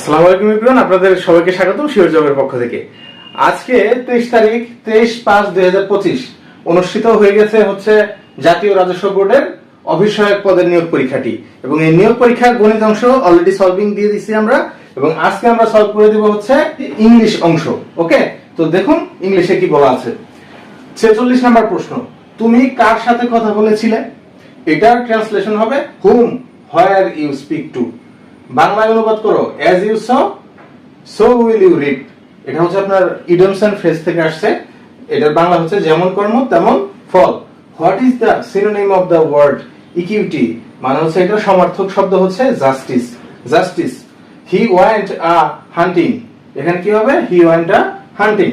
আসসালামু আলাইকুম আপনাদের সবাইকে স্বাগতম শিওর জবের পক্ষ থেকে। আজকে তেইশ তারিখ, তেইশ পাঁচ দুই হাজার পঁচিশ, অনুষ্ঠিত হয়ে গেছে হচ্ছে জাতীয় রাজস্ব বোর্ডের অভিষয়ক পদের নিয়োগ পরীক্ষাটি। এবং এই নিয়োগ পরীক্ষার গণিত অংশ অলরেডি সলভিং দিয়ে দিছি আমরা, এবং আজকে আমরা সলভ করে দিব হচ্ছে ইংলিশ অংশ, ওকে? তো দেখুন ইংলিশে কি বলা আছে। ছেচল্লিশ নাম্বার প্রশ্ন, তুমি কার সাথে কথা বলেছিলে? এটার ট্রান্সলেশন হবে hmm where you speak to বাংলায় অনুবাদ করো as you so so will you read এটা হচ্ছে আপনার ইডমসন ফ্রেজ থেকে আসছে। এটার বাংলা হচ্ছে যেমন কর্ম, তেমন ফল। What is the synonym of the word equity মানে হচ্ছে এটা সমার্থক শব্দ হচ্ছে justice justice he want a hunting এখানে কি হবে? He want a hunting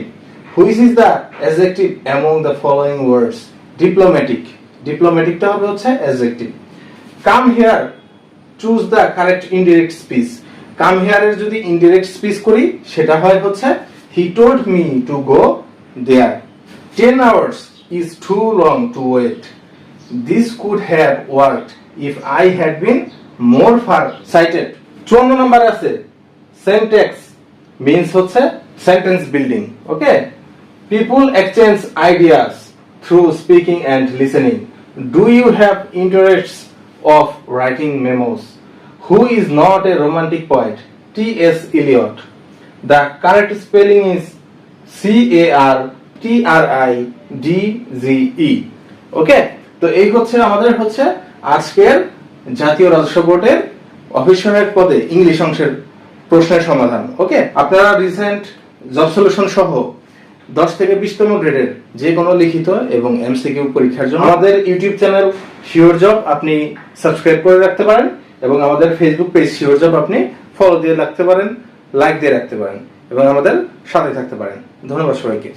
which is the adjective among the following words diplomatic ডিপ্লোম্যাটিকটা হবে হচ্ছে adjective come here choose the correct indirect speech come হিয়ারের যদি ইনডিরেক্ট স্পিচ করি, সেটা হয় হচ্ছে he told me to go there ten hours is too long to wait this could have work if I had been more far sighted চুয়ান্ন নম্বরে আছে syntax means হচ্ছে sentence building okay people exchange ideas through speaking and listening do you have interest of writing memos. Who is not a romantic poet? T.S. Eliot. The correct spelling is C A R T R I D Z E. Okay তো এই হচ্ছে আমাদের হচ্ছে আজকের জাতীয় রাজস্ব বোর্ডের অফিসারের পদে ইংলিশ অংশের প্রশ্নের সমাধান ওকে আপনারা রিসেন্ট জব সলিউশন সহ দশ থেকে বিশতম গ্রেডের যে কোনো লিখিত এবং এমসিকিউ পরীক্ষার জন্য আমাদের ইউটিউব চ্যানেল শিওর জব আপনি সাবস্ক্রাইব করে রাখতে পারেন এবং আমাদের ফেসবুক পেজ শিওর জব আপনি ফলো দিয়ে রাখতে পারেন লাইক দিয়ে রাখতে পারেন এবং আমাদের সাথে থাকতে পারেন। ধন্যবাদ সবাইকে।